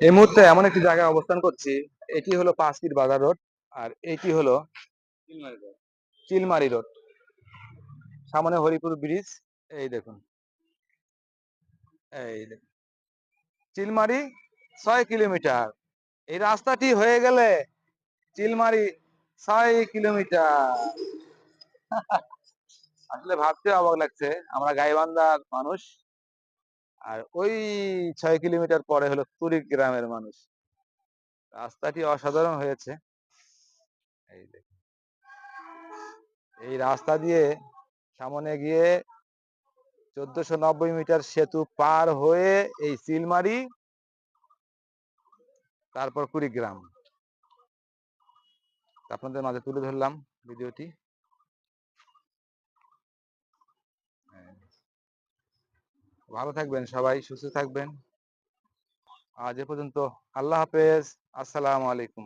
এই মুহূর্তে এমন একটি জায়গায় অবস্থান করছি এটি হলো পাঁচকির বাজার রোড আর এটি হলো চিলমারি রোড। সামনে হরিপুর ব্রিজ এই দেখুন। এই দেখুন। চিলমারি ছয় কিলোমিটার। এই রাস্তাটি হয়ে গেলে চিলমারি ছয় কিলোমিটার। আসলে ভাবতে অবাক লাগছে আমরা গাইবান্ধার মানুষ। আর ওই ছয় কিলোমিটার পরে হলো তুরিক গ্রামের মানুষ। রাস্তাটি অসাধারণ হয়েছে। এই এই রাস্তা দিয়ে সামনে গিয়ে চোদ্দশো নব্বই মিটার সেতু পার হয়ে এই সিলমারি তারপর কুড়িগ্রাম আপনাদের মাঝে তুলে ধরলাম ভিডিওটি। ভালো থাকবেন সবাই সুস্থ থাকবেন। আজ এ পর্যন্ত আল্লাহ হাফেজ আসসালামু আলাইকুম।